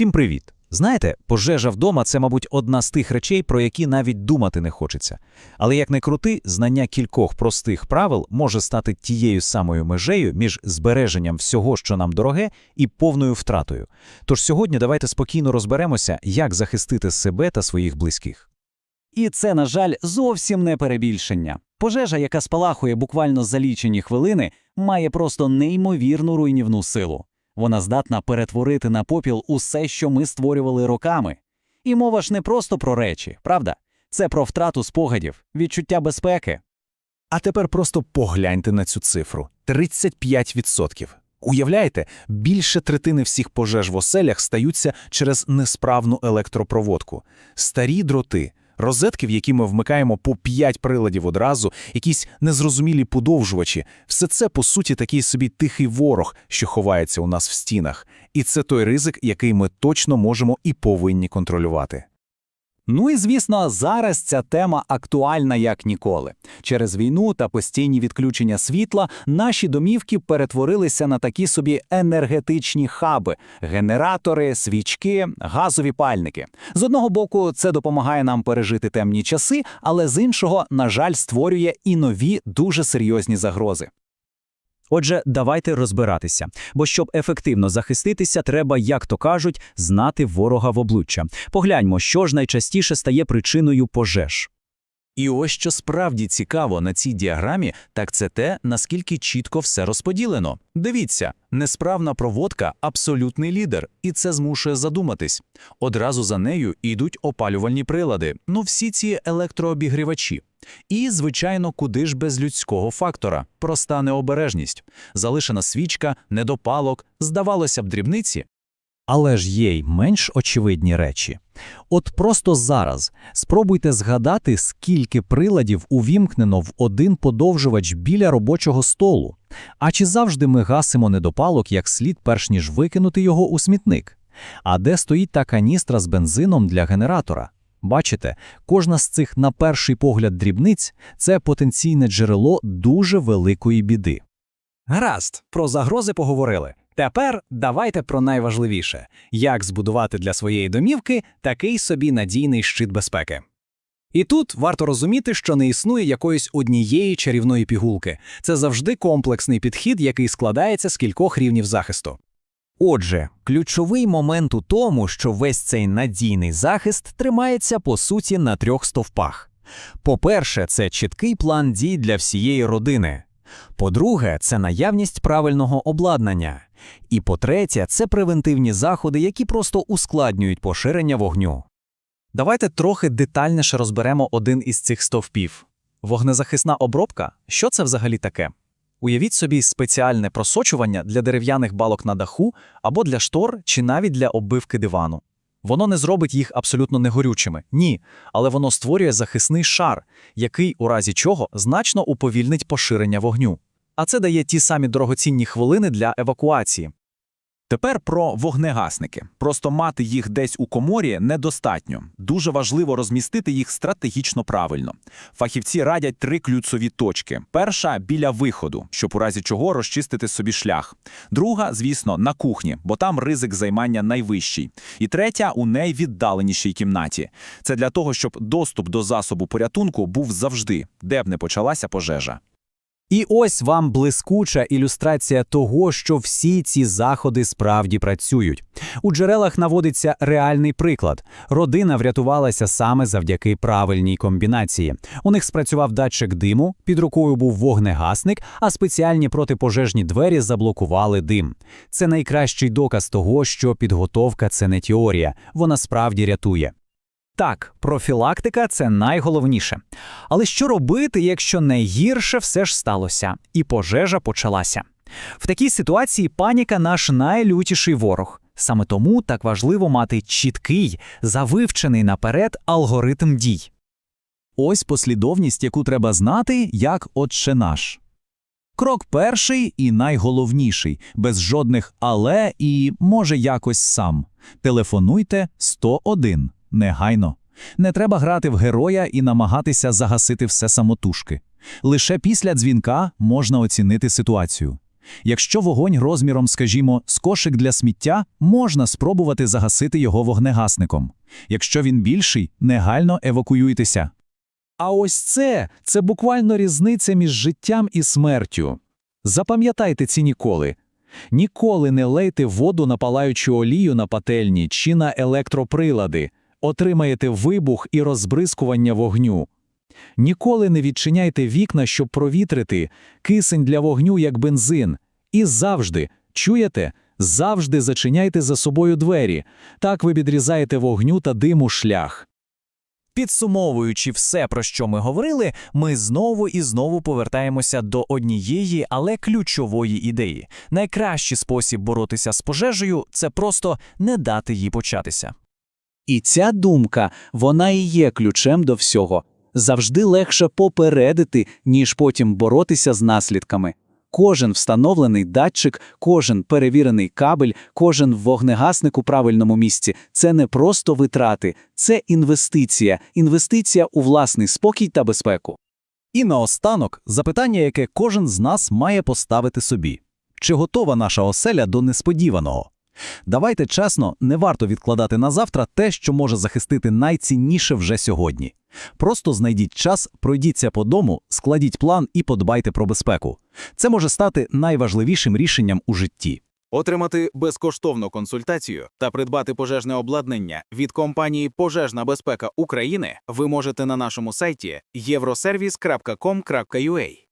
Всім привіт! Знаєте, пожежа вдома це, мабуть, одна з тих речей, про які навіть думати не хочеться. Але як не крути, знання кількох простих правил може стати тією самою межею між збереженням всього, що нам дороге, і повною втратою. Тож сьогодні давайте спокійно розберемося, як захистити себе та своїх близьких. І це, на жаль, зовсім не перебільшення. Пожежа, яка спалахує буквально за лічені хвилини, має просто неймовірну руйнівну силу. Вона здатна перетворити на попіл усе, що ми створювали роками. І мова ж не просто про речі, правда? Це про втрату спогадів, відчуття безпеки. А тепер просто погляньте на цю цифру: 35%. Уявляєте, більше третини всіх пожеж в оселях стаються через несправну електропроводку, старі дроти, розетки, в які ми вмикаємо по 5 приладів одразу, якісь незрозумілі подовжувачі. Все це, по суті, такий собі тихий ворог, що ховається у нас в стінах. І це той ризик, який ми точно можемо і повинні контролювати. Ну і звісно, зараз ця тема актуальна як ніколи. Через війну та постійні відключення світла наші домівки перетворилися на такі собі енергетичні хаби: генератори, свічки, газові пальники. З одного боку, це допомагає нам пережити темні часи, але з іншого, на жаль, створює і нові дуже серйозні загрози. Отже, давайте розбиратися, бо щоб ефективно захиститися, треба, як то кажуть, знати ворога в обличчя. Погляньмо, що ж найчастіше стає причиною пожеж. І ось що справді цікаво на цій діаграмі, так це те, наскільки чітко все розподілено. Дивіться, несправна проводка абсолютний лідер, і це змушує задуматись. Одразу за нею йдуть опалювальні прилади, ну всі ці електрообігрівачі. І, звичайно, куди ж без людського фактора, проста необережність, залишена свічка, недопалок, здавалося б, дрібниці, Але ж є й менш очевидні речі. От просто зараз спробуйте згадати, скільки приладів увімкнено в один подовжувач біля робочого столу. А чи завжди ми гасимо недопалок як слід, перш ніж викинути його у смітник? А де стоїть та каністра з бензином для генератора? Бачите, кожна з цих, на перший погляд, дрібниць це потенційне джерело дуже великої біди. Гаразд, про загрози поговорили. Тепер давайте про найважливіше: як збудувати для своєї домівки такий собі надійний щит безпеки. І тут варто розуміти, що не існує якоїсь однієї чарівної пігулки. Це завжди комплексний підхід, який складається з кількох рівнів захисту. Отже, ключовий момент у тому, що весь цей надійний захист тримається по суті на трьох стовпах. По-перше, це чіткий план дій для всієї родини. По-друге, це наявність правильного обладнання. І по-третє, це превентивні заходи, які просто ускладнюють поширення вогню. Давайте трохи детальніше розберемо один із цих стовпів. Вогнезахисна обробка що це взагалі таке? Уявіть собі спеціальне просочування для дерев'яних балок на даху або для штор, чи навіть для оббивки дивану. Воно не зробить їх абсолютно негорючими, ні, але воно створює захисний шар, який, у разі чого, значно уповільнить поширення вогню. А це дає ті самі дорогоцінні хвилини для евакуації. Тепер про вогнегасники. Просто мати їх десь у коморі недостатньо. Дуже важливо розмістити їх стратегічно правильно. Фахівці радять три ключові точки: перша біля виходу, щоб у разі чого розчистити собі шлях. Друга, звісно, на кухні, бо там ризик займання найвищий. І третя у найвіддаленішій кімнаті. Це для того, щоб доступ до засобу порятунку був завжди, де б не почалася пожежа. І ось вам блискуча ілюстрація того, що всі ці заходи справді працюють. У джерелах наводиться реальний приклад. Родина врятувалася саме завдяки правильній комбінації. У них спрацював датчик диму, під рукою був вогнегасник, а спеціальні протипожежні двері заблокували дим. Це найкращий доказ того, що підготовка це не теорія, вона справді рятує. Так, профілактика це найголовніше. Але що робити, якщо найгірше все ж сталося, і пожежа почалася? В такій ситуації паніка наш найлютіший ворог. Саме тому так важливо мати чіткий, завивчений наперед алгоритм дій. Ось послідовність, яку треба знати, як отче наш. Крок перший і найголовніший, без жодних але і може якось сам. Телефонуйте 101. Негайно. Не треба грати в героя і намагатися загасити все самотужки. Лише після дзвінка можна оцінити ситуацію. Якщо вогонь розміром, скажімо, з кошик для сміття, можна спробувати загасити його вогнегасником. Якщо він більший, негайно евакуюйтеся. А ось це це буквально різниця між життям і смертю. Запам'ятайте ці ніколи. Ніколи не лейте воду на палаючу олію на пательні чи на електроприлади. Отримаєте вибух і розбризкування вогню. Ніколи не відчиняйте вікна, щоб провітрити, кисень для вогню як бензин. І завжди, чуєте, завжди зачиняйте за собою двері. Так ви відрізаєте вогню та диму шлях. Підсумовуючи все, про що ми говорили, ми знову і знову повертаємося до однієї, але ключової ідеї. Найкращий спосіб боротися з пожежею це просто не дати їй початися. І ця думка, вона і є ключем до всього. Завжди легше попередити, ніж потім боротися з наслідками. Кожен встановлений датчик, кожен перевірений кабель, кожен вогнегасник у правильному місці – це не просто витрати, це інвестиція, інвестиція у власний спокій та безпеку. І наостанок запитання, яке кожен з нас має поставити собі. Чи готова наша оселя до несподіваного? Давайте чесно, не варто відкладати на завтра те, що може захистити найцінніше вже сьогодні. Просто знайдіть час, пройдіться по дому, складіть план і подбайте про безпеку. Це може стати найважливішим рішенням у житті. Отримати безкоштовну консультацію та придбати пожежне обладнання від компанії Пожежна безпека України ви можете на нашому сайті euroservice.com.ua.